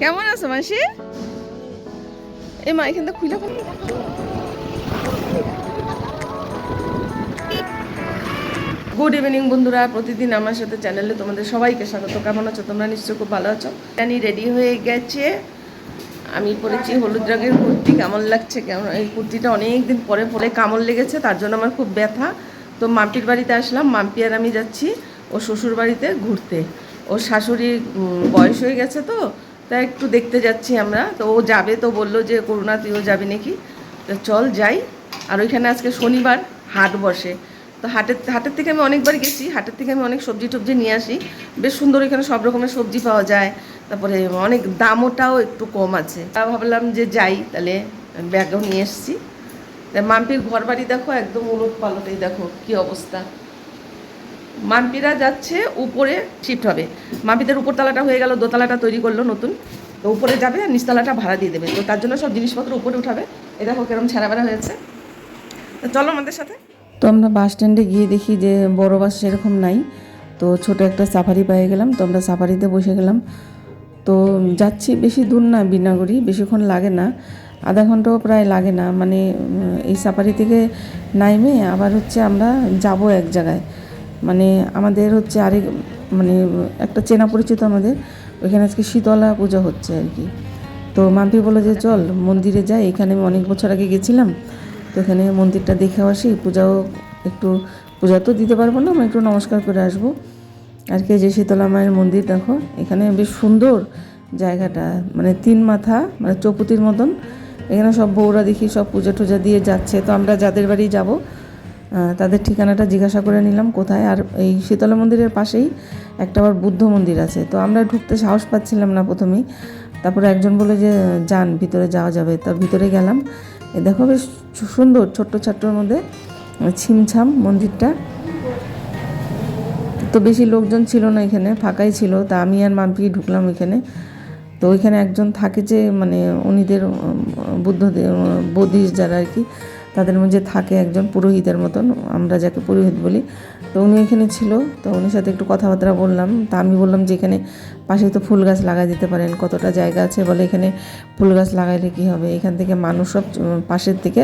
কেমন আছো মাসি? এই মা, এখান থেকে খুলে গুড ইভিনিং বন্ধুরা। প্রতিদিন আমার সাথে চ্যানেলে তোমাদের সবাইকে স্বাগত। কেমন আছো? তোমরা নিশ্চয়ই খুব ভালো আছো? জানি রেডি হয়ে গেছে। আমি পরেছি হলুদ রঙের কুর্তি। কেমন লাগছে? কেমন? এই কুর্তিটা অনেক দিন পরে পরে কামড় লেগেছে, তার জন্য আমার খুব ব্যথা। তো মাম্পির বাড়িতে আসলাম। মাম্পি আর আমি যাচ্ছি ও শ্বশুর বাড়িতে ঘুরতে। ওর শাশুড়ির বয়স হয়ে গেছে তো। তাই একটু দেখতে যাচ্ছি আমরা। তো ও যাবে তো বলল যে, করুণা, তুইও যাবি নাকি? তো চল যাই। আর ওইখানে আজকে শনিবার হাট বসে। তো হাটের হাটের থেকে আমি অনেকবার গেছি। হাটের থেকে আমি অনেক সবজি টবজি নিয়ে আসি। বেশ সুন্দর এখানে সব রকমের সবজি পাওয়া যায়। তারপরে অনেক দামটাও একটু কম আছে। তা ভাবলাম যে যাই, তাহলে ব্যাগও নিয়ে এসেছি। তা মাম্পির ঘর বাড়ি দেখো, একদম উলট পালটেই দেখো কি অবস্থা। মাম্পিরা যাচ্ছে, উপরে শিফট হবে। মাম্পিদের উপরতলাটা হয়ে গেল, দোতলাটা তৈরি করল নতুন। তো উপরে যাবে আর নিচতলাটা ভাড়া দিয়ে দেবে। তো তার জন্য সব জিনিসপত্র উপরে উঠাবে। এ দেখো কেরম ছেঁড়া বেড়া হয়েছে। তো চলো আমাদের সাথে। তো আমরা বাস স্ট্যান্ডে গিয়ে দেখি যে বড় বাস সেরকম নাই। তো ছোট একটা সাফারি পেয়ে গেলাম। তো আমরা সাফারিতে বসে গেলাম। তো যাচ্ছি বেশি দূর না, বিনাগরি। বেশিক্ষণ লাগে না। আধা ঘন্টাও প্রায় লাগে না। মানে এই সাফারি থেকে নাইমে আবার হচ্ছে আমরা যাব এক জায়গায়। মানে আমাদের হচ্ছে আরেক মানে একটা চেনা পরিচিত আমাদের, ওইখানে আজকে শীতলা পূজা হচ্ছে আর কি। তো মাম্পি বলে যে, চল মন্দিরে যাই। এখানে আমি অনেক বছর আগে গেছিলাম, তো এখানে মন্দিরটা দেখেও আসি, পূজাও একটু, পূজা তো দিতে পারব না আমি একটু নমস্কার করে আসব। আর কি যে শীতলা মায়ের মন্দির, দেখো, এখানে বেশ সুন্দর জায়গাটা মানে তিন মাথা মানে চৌপতির মতন। এখানে সব বউরা দেখি সব পূজা টুজা দিয়ে যাচ্ছে, তো আমরা যাদের বাড়ি যাব তাদের ঠিকানাটা জিজ্ঞাসা করে নিলাম কোথায়। আর এই শীতলা মন্দিরের পাশেই একটা আবার বুদ্ধ মন্দির আছে। তো আমরা ঢুকতে সাহস পাচ্ছিলাম না প্রথমেই। তারপরে একজন বলে যে, যান, ভিতরে যাওয়া যাবে। তো ভিতরে গেলাম। এ দেখো বেশ সুন্দর ছোট্ট ছোট্টর মধ্যে ছিমছাম মন্দিরটা। তো বেশি লোকজন ছিল না এখানে, ফাঁকাই ছিল। তা আমি আর মাম্পি ঢুকলাম ওইখানে তো ওইখানে একজন থাকে যে মানে উনিদের বুদ্ধদের বৌদ্ধিস্ট যারা আর কি তাদের মধ্যে থাকে একজন পুরোহিতের মতন, আমরা যাকে পুরোহিত বলি। তো উনি এখানে ছিল, তো উনির সাথে একটু কথাবার্তা বললাম। তা আমি বললাম যে এখানে পাশে তো ফুল গাছ লাগাই দিতে পারেন, কতটা জায়গা আছে? বলে এখানে ফুল গাছ লাগাইলে কী হবে? এখান থেকে মানুষ সব পাশের থেকে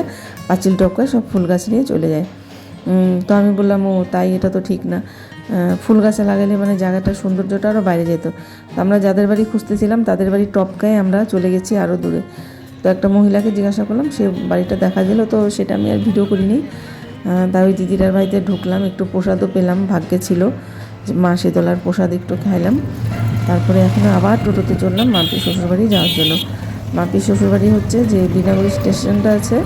পাঁচিল টপকায় সব ফুল গাছ নিয়ে চলে যায়। তো আমি বললাম, ও, তাই এটা তো ঠিক না। ফুল গাছে লাগালে মানে জায়গাটার সৌন্দর্যটা আরও বাইরে যেত। তো আমরা যাদের বাড়ি খুঁজতেছিলাম, তাদের বাড়ি টপকায় আমরা চলে গেছি আরও দূরে। তো একটা মহিলাকে জিজ্ঞাসা করলাম, সে বাড়িটা দেখা দিল, তো সেটা আমি আর ভিডিও করিনি। তাই ওই দিদিরার বাড়িতে ঢুকলাম, একটু প্রসাদও পেলাম, ভাগ্যে ছিল মা শীতলার প্রসাদ একটু খাইলাম। তারপরে এখন আবার টোটোতে চললাম মাম্পি শ্বশুরবাড়ি যাওয়ার জন্য। মাম্পি শ্বশুরবাড়ি হচ্ছে যে বিনাগুড়ি স্টেশনটা আছে,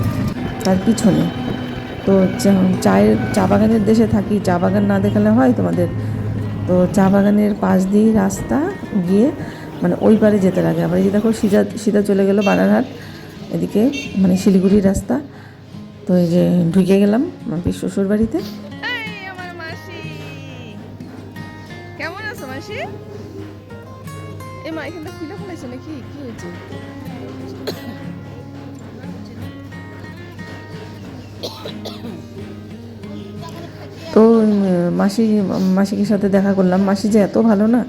তার পিছনে। তো চায়ের, চা বাগানের দেশে থাকি, চা বাগান না দেখালে হয় তোমাদের? তো চা বাগানের পাশ দিয়ে রাস্তা গিয়ে মানে ওই পারে যেতে লাগে। আবার এই যে দেখো সিধা সিধা চলে গেল বানারহাট এদিকে মানে শিলিগুড়ির রাস্তা। তো এই যে ঢুকে গেলাম মাম্পির শ্বশুর বাড়িতে। আমার কেমন আছো মাসি? এই মা এখানটা খুলে ফেলাইছো নাকি? কি হয়েছে? তো মাসি মাসিকের সাথে দেখা করলাম। মাসি যে এত ভালো না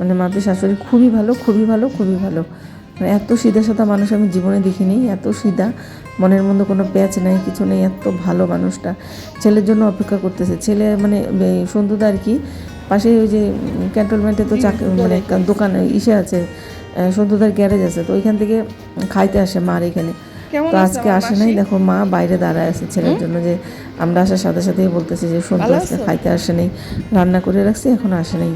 মানে মাপির শাশুড়ি খুবই ভালো খুবই ভালো খুবই ভালো। মানে এত সিধা সাদা মানুষ আমি জীবনে দেখিনি এত সিধা। মনের মধ্যে কোনো প্যাচ নেই কিছু নেই এত ভালো মানুষটা। ছেলের জন্য অপেক্ষা করতেছে। ছেলে মানে সন্ধ্যুদা আর কি পাশে ওই যে ক্যান্টনমেন্টে তো চাকরি মানে দোকান ইসে আছে আহ, সন্ধ্যুদার গ্যারেজ আছে। তো ওইখান থেকে খাইতে আসে মার এখানে। তো আজকে আসে নাই দেখো মা বাইরে দাঁড়ায় আছে ছেলের জন্য যে আমরা আসার সাথে সাথেই বলতেছি যে সন্ধ্যা আজকে খাইতে আসে নাই। রান্না করে রাখছি এখন আসে নাই।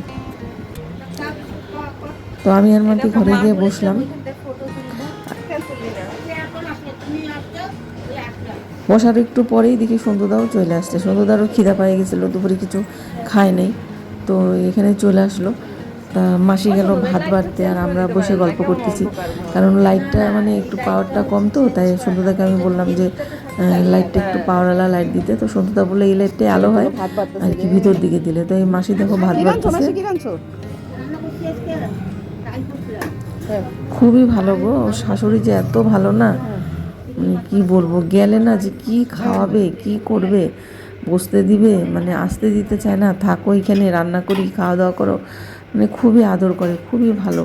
তো আমি আর মাকে ঘরে গিয়ে বসলাম। বসার একটু পরেই দেখি সন্ধ্যদাও চলে আসছে। সন্ধ্যদারও খিদা পেয়ে গেছিল দুপুরে কিছু খায় নাই। তো এখানে চলে আসলো। তা মাসি গেল ভাত বাড়তে আর আমরা বসে গল্প করতেছি। কারণ লাইটটা মানে একটু পাওয়ারটা কম তো তাই সন্ধ্যদাকে আমি বললাম যে লাইটটা একটু পাওয়ারওয়ালা লাইট দিতে। তো সন্ধ্যদা বলে এই লাইটটাই আলো হয় আর কি ভিতর দিকে দিলে। তো এই মাসি দেখো ভাত বাড়তেছে। খুবই ভালো গো। শাশুড়ি যে এত ভালো না মানে কি বলব, গেলে না যে কি খাওয়াবে, কি করবে, বসতে দিবে মানে আসতে দিতে চায় না, থাকো এখানে, রান্না করি খাওয়া দাওয়া করো মানে খুবই আদর করে, খুবই ভালো।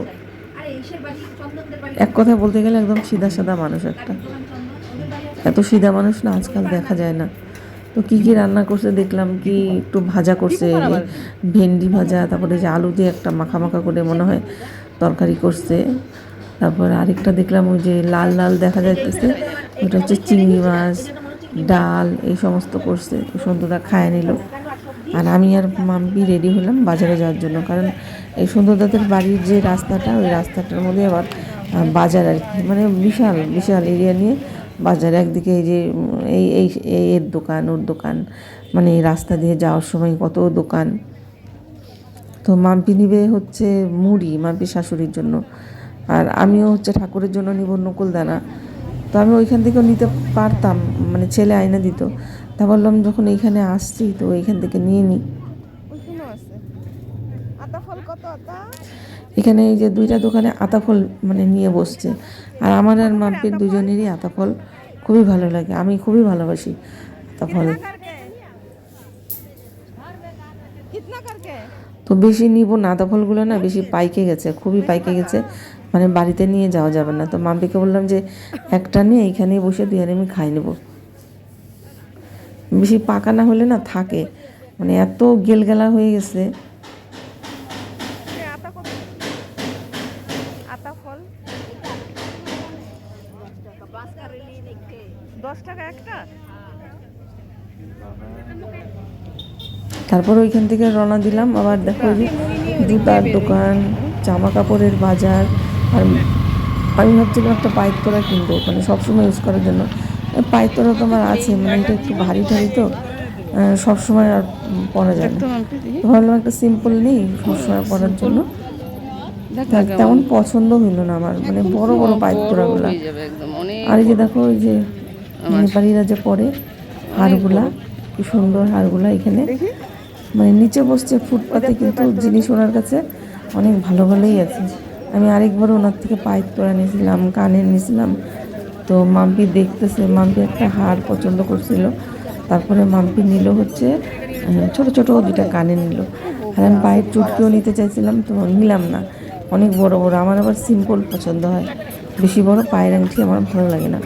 এক কথা বলতে গেলে একদম সিধা সাদা মানুষ একটা। এত সিধা মানুষ না আজকাল দেখা যায় না। তো কি কি রান্না করছে দেখলাম কি একটু ভাজা করছে ভেন্ডি ভাজা, তারপরে যে আলু দিয়ে একটা মাখা মাখা করে মনে হয় তরকারি করছে। তারপর আরেকটা দেখলাম ওই যে লাল লাল দেখা যাইতেছে। ওটা হচ্ছে চিংড়ি মাছ, ডাল, এই সমস্ত করছে। তো খায় নিল। আর আমি আর মাম্পি রেডি হলাম বাজারে যাওয়ার জন্য। কারণ এই সুন্দরদাদের বাড়ির যে রাস্তাটা, ওই রাস্তাটার মধ্যে আবার বাজার আর কি। মানে বিশাল বিশাল এরিয়া নিয়ে বাজার। একদিকে এই যে, এই এই এর দোকান, ওর দোকান। মানে রাস্তা দিয়ে যাওয়ার সময় কত দোকান। তো মাম্পি নিবে হচ্ছে মুড়ি মাম্পি শাশুড়ির জন্য। আর আমিও হচ্ছে ঠাকুরের জন্য নিব নকুলদানা। তো আমি ওইখান থেকেও নিতে পারতাম মানে ছেলে আয়না দিত। তা বললাম যখন এইখানে আসছি তো এইখান থেকে নিয়ে নিই ফল এখানে এই যে দুইটা দোকানে আতা ফল মানে নিয়ে বসছে। আর আমার আর মাম্পির দুজনেরই আতা ফল খুবই ভালো লাগে। আমি খুবই ভালোবাসি আতা তো বেশি নিব না আতা ফলগুলো না বেশি পাইকে গেছে খুবই পাইকে গেছে। মানে বাড়িতে নিয়ে যাওয়া যাবে না। তো মাম্পিকে বললাম যে একটা নিয়ে এইখানে বসে দুই আর আমি খাই নেব। বেশি পাকা না হলে না থাকে। মানে এত গেলগেলা হয়ে গেছে। দশ টাকা একটা? তারপর ওইখান থেকে রওনা দিলাম। আবার দেখো যে জুতার দোকান জামা কাপড়ের বাজার আর আমি ভাবছিলাম একটা পাইপ তোরা কিনবো মানে সবসময় ইউজ করার জন্য। পাইপ তোরা তো আমার আছে মানে এটা একটু ভারী ঠারি তো সবসময় আর পরা যায় না। ভাবলাম একটা সিম্পল নেই সবসময় পরার জন্য। তেমন পছন্দ হইল না আমার মানে বড় বড় পাইপ তোরাগুলা যাবে একদম অনেক আর এই যে দেখো ওই যে নেপালিরা যে পরে হারগুলা কি সুন্দর হারগুলা এখানে। মানে নিচে বসছে ফুটপাতে কিন্তু জিনিস ওনার কাছে অনেক ভালো ভালোই আছে। আমি আরেকবার ওনার থেকে পাইপ তোরা নিয়েছিলাম কানে নিয়েছিলাম। তো মাম্পি দেখতেছে মাম্পি একটা হার পছন্দ করছিল। তারপরে মাম্পি নিল হচ্ছে ছোট ছোট দুইটা কানে নিল। আর আমি পায়ের চুটকিও নিতে চাইছিলাম তো নিলাম না। অনেক বড় বড় আমার আবার সিম্পল পছন্দ হয়। বেশি বড় পায়ের আংটি আমার ভালো লাগে না।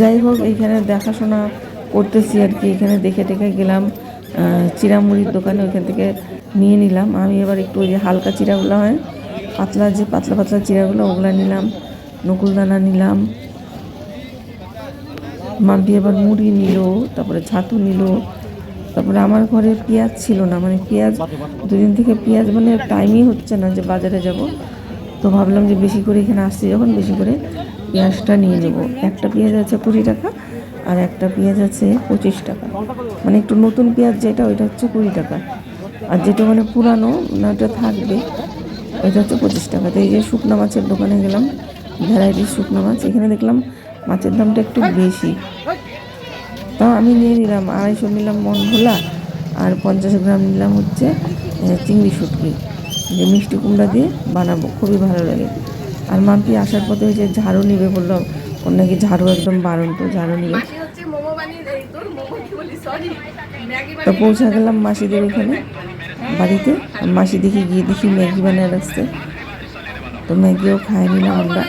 যাই হোক এইখানে দেখাশোনা করতেছি আর কি। এখানে দেখে টেখে গেলাম আহ, চিড়ামুড়ির দোকানে ওইখান থেকে নিয়ে নিলাম। আমি এবার একটু ওই যে হালকা চিড়াগুলো হয় পাতলা যে পাতলা পাতলা চিড়াগুলো ওগুলো নিলাম নকুলদানা নিলাম। মাম্পি এবার মুড়ি নিল তারপরে ছাতু নিল। তারপরে আমার ঘরে পেঁয়াজ ছিল না মানে পেঁয়াজ দুদিন থেকে পেঁয়াজ মানে টাইমই হচ্ছে না যে বাজারে যাব। তো ভাবলাম যে বেশি করে এখানে আসছি যখন বেশি করে পেঁয়াজটা নিয়ে নেব। একটা পেঁয়াজ আছে কুড়ি টাকা আর একটা পেঁয়াজ আছে পঁচিশ টাকা। মানে একটু নতুন পেঁয়াজ যেটা, ওইটা হচ্ছে কুড়ি টাকা। আর যেটা মানে পুরানো না ওটা থাকবে, ওইটা হচ্ছে পঁচিশ টাকা। তো এই যে শুকনো মাছের দোকানে গেলাম, ভ্যারাইটির শুকনো মাছ, এখানে দেখলাম মাছের দামটা একটু বেশি। তাও আমি নিয়ে নিলাম আড়াইশো নিলাম মন ভোলা আর পঞ্চাশ গ্রাম নিলাম হচ্ছে চিংড়ি শুটকি। যে মিষ্টি কুমড়া দিয়ে বানাবো, খুবই ভালো লাগে। আর মাম্পি আসার পথে ওই যে ঝাড়ু নিবে বলল ওর নাকি ঝাড়ু একদম বারণ তো ঝাড়ু নিবে। তো পৌঁছা গেলাম মাসিদের ওখানে বাড়িতে। মাসি দেখি গিয়ে দেখি ম্যাগি বানিয়ে রাখছে। তো ম্যাগিও খাই নিলাম আমরা।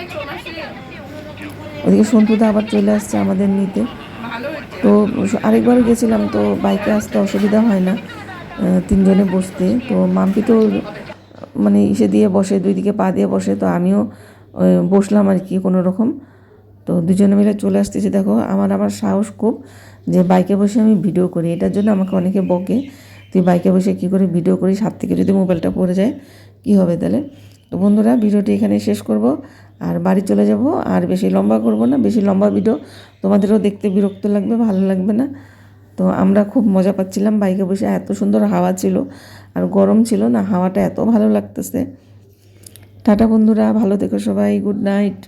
ওদিকে সন্তুদা আবার চলে আসছে আমাদের নিতে। তো আরেকবার গেছিলাম তো বাইকে আসতে অসুবিধা হয় না তিনজনে বসতে। তো মাম্পি তো মানে ইসে দিয়ে বসে দুই দিকে পা দিয়ে বসে তো আমিও বসলাম আর কি কোনো রকম। তো দুজনে মিলে চলে আসতেছি। দেখো, আমার আবার সাহস খুব যে বাইকে বসে আমি ভিডিও করি। এটার জন্য আমাকে অনেকে বকে, তুই বাইকে বসে কী করে ভিডিও করিস? হাত থেকে যদি মোবাইলটা পড়ে যায়, কী হবে তাহলে? তো বন্ধুরা, ভিডিওটি এখানে শেষ করব। আর বাড়ি চলে যাব। আর বেশি লম্বা করব না, বেশি লম্বা ভিডিও। তোমাদেরও দেখতে বিরক্ত লাগবে, ভালো লাগবে না। তো আমরা খুব মজা পাচ্ছিলাম। বাইকে বসে এত সুন্দর হাওয়া ছিল। আর গরম ছিল না, হাওয়াটা এত ভালো লাগতেছে। টাটা বন্ধুরা ভালো থেকো সবাই গুড নাইট।